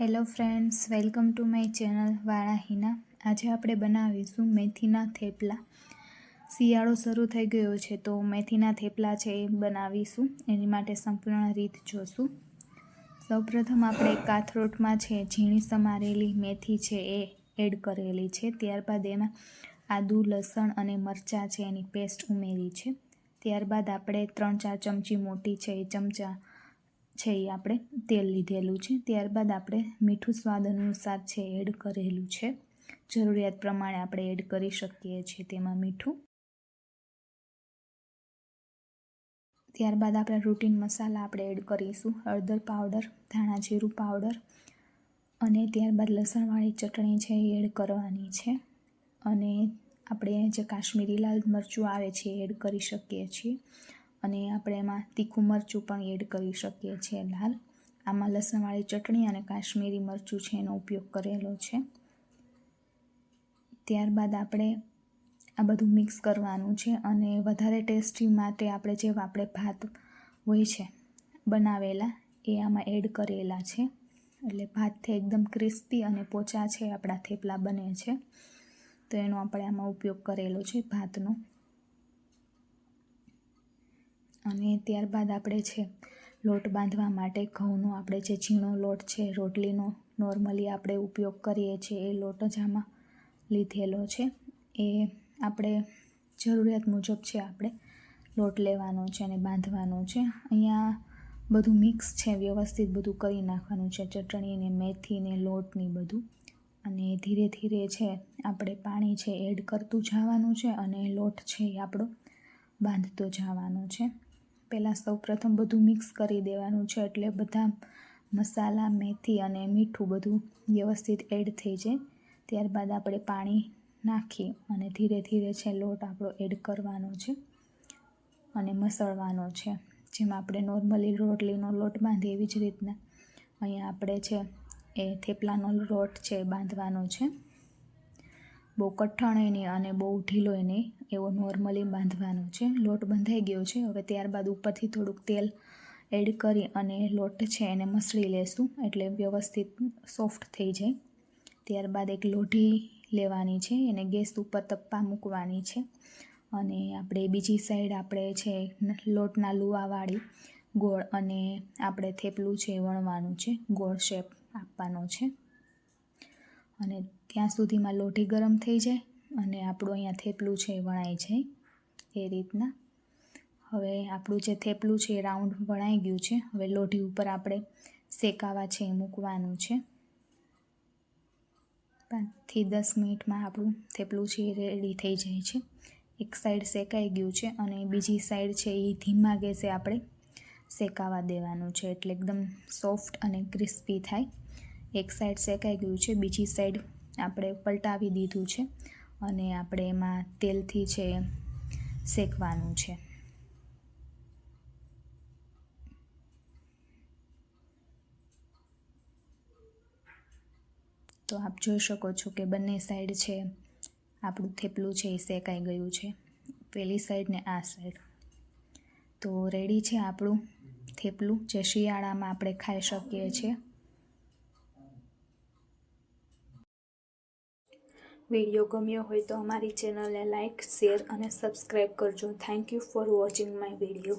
Hello friends welcome to my channel વાળા હિના આજે આપણે બનાવીશું મેથીના થેપલા. શિયાળો શરૂ થઈ ગયો છે, તો મેથીના થેપલા છે એ બનાવીશું. એની માટે સંપૂર્ણ રીત જોશું. સૌપ્રથમ આપણે કાથરોટમાં છે, ઝીણી સમારેલી મેથી છે એ એડ કરેલી છે. ત્યારબાદ એમાં આદુ, લસણ અને મરચાં છે એની પેસ્ટ ઉમેરી છે. ત્યારબાદ આપણે ત્રણ ચાર ચમચી મોટી છે એ ચમચા છે એ આપણે તેલ લીધેલું છે. ત્યારબાદ આપણે મીઠું સ્વાદ અનુસાર છે એડ કરેલું છે. જરૂરિયાત પ્રમાણે આપણે એડ કરી શકીએ છીએ તેમાં મીઠું. ત્યારબાદ આપણે રૂટીન મસાલા આપણે એડ કરીશું. હળદર પાવડર ધાણા જીરું પાવડર અને ત્યારબાદ લસણવાળી ચટણી છે એ એડ કરવાની છે. અને આપણે જે કાશ્મીરી લાલ મરચું આવે છે એ એડ કરી શકીએ છીએ. અને આપણે એમાં તીખું મરચું પણ એડ કરી શકીએ છીએ લાલ. આમાં લસણવાળી ચટણી અને કાશ્મીરી મરચું છે એનો ઉપયોગ કરેલો છે. ત્યારબાદ આપણે આ બધું મિક્સ કરવાનું છે અને વધારે ટેસ્ટી માટે આપણે જે આપણે ભાત હોય છે, બનાવેલા, એ આમાં એડ કરેલા છે. એટલે ભાતથી એકદમ ક્રિસ્પી અને પોચા છે આપણા થેપલા બને છે. તો એનો આપણે આમાં ઉપયોગ કરેલો છે ભાતનો. અને ત્યારબાદ આપણે છે, લોટ બાંધવા માટે ઘઉંનો આપણે જે ઝીણો લોટ છે, રોટલીનો નોર્મલી આપણે ઉપયોગ કરીએ છીએ, એ લોટ જ આમાં લીધેલો છે. એ આપણે જરૂરિયાત મુજબ છે આપણે લોટ લેવાનો છે અને બાંધવાનો છે. અહીંયા બધું મિક્સ છે, વ્યવસ્થિત બધું કરી નાખવાનું છે ચટણીને મેથીને લોટની બધું. અને ધીરે ધીરે છે, આપણે પાણી છે એડ કરતું જવાનું છે અને લોટ છે એ આપણો બાંધતો જવાનો છે. પહેલાં સૌ પ્રથમ બધું મિક્સ કરી દેવાનું છે એટલે બધા મસાલા, મેથી અને મીઠું બધું વ્યવસ્થિત એડ થઈ જાય. ત્યારબાદ આપણે પાણી નાખી અને ધીરે ધીરે છે લોટ આપણો એડ કરવાનો છે અને મસળવાનો છે. જેમાં આપણે નોર્મલી રોટલીનો લોટ બાંધીએ એવી જ રીતના. અહીંયા આપણે છે એ થેપલાનો લોટ છે બાંધવાનો છે. બહુ કઠણ નહીં અને બહુ ઢીલો નહીં એવો નોર્મલી બાંધવાનો છે. લોટ બંધાઈ ગયો છે. હવે ત્યારબાદ ઉપરથી થોડુંક તેલ એડ કરી અને લોટ છે એને મસળી લેશું. એટલે વ્યવસ્થિત સોફ્ટ થઈ જાય. ત્યારબાદ એક લોઢી લેવાની છે. એને ગેસ ઉપર તપ્પા મૂકવાની છે. અને આપણે બીજી સાઈડ આપણે છે લોટના લુવાવાળી ગોળ અને આપણે થેપલું છે વણવાનું છે. ગોળ શેપ આપવાનો છે. અને ત્યાં સુધીમાં લોઢી ગરમ થઈ જાય અને આપણું અહીંયા થેપલું છે એ વણાઈ જાય એ રીતના. હવે આપણું જે થેપલું છે એ રાઉન્ડ વણાઈ ગયું છે. હવે લોઢી ઉપર આપણે શેકાવા છે એ મૂકવાનું છે. પાંચથી દસ મિનિટમાં આપણું થેપલું છે એ રેડી થઈ જાય છે. એક સાઈડ શેકાઈ ગયું છે અને બીજી સાઈડ છે એ ધીમા ગેસે આપણે શેકાવા દેવાનું છે એટલે એકદમ સોફ્ટ અને ક્રિસ્પી થાય. એક સાઈડ શેકાઈ ગયું છે, બીજી સાઈડ આપણે પલટાવી દીધું છે અને આપણે એમાં તેલથી છે શેકવાનું છે. તો આપ જોઈ શકો છો કે બંને સાઈડ છે, આપણું થેપલું છે એ શેકાઈ ગયું છે. પેલી સાઈડ ને આ સાઈડ તો રેડી છે આપણું થેપલું, જે શિયાળામાં આપણે ખાઈ શકીએ છીએ. વીડિયો ગમ્યો હોય તો અમારી ચેનલને લાઇક શેર અને સબસ્ક્રાઈબ કરજો. Thank you for watching my video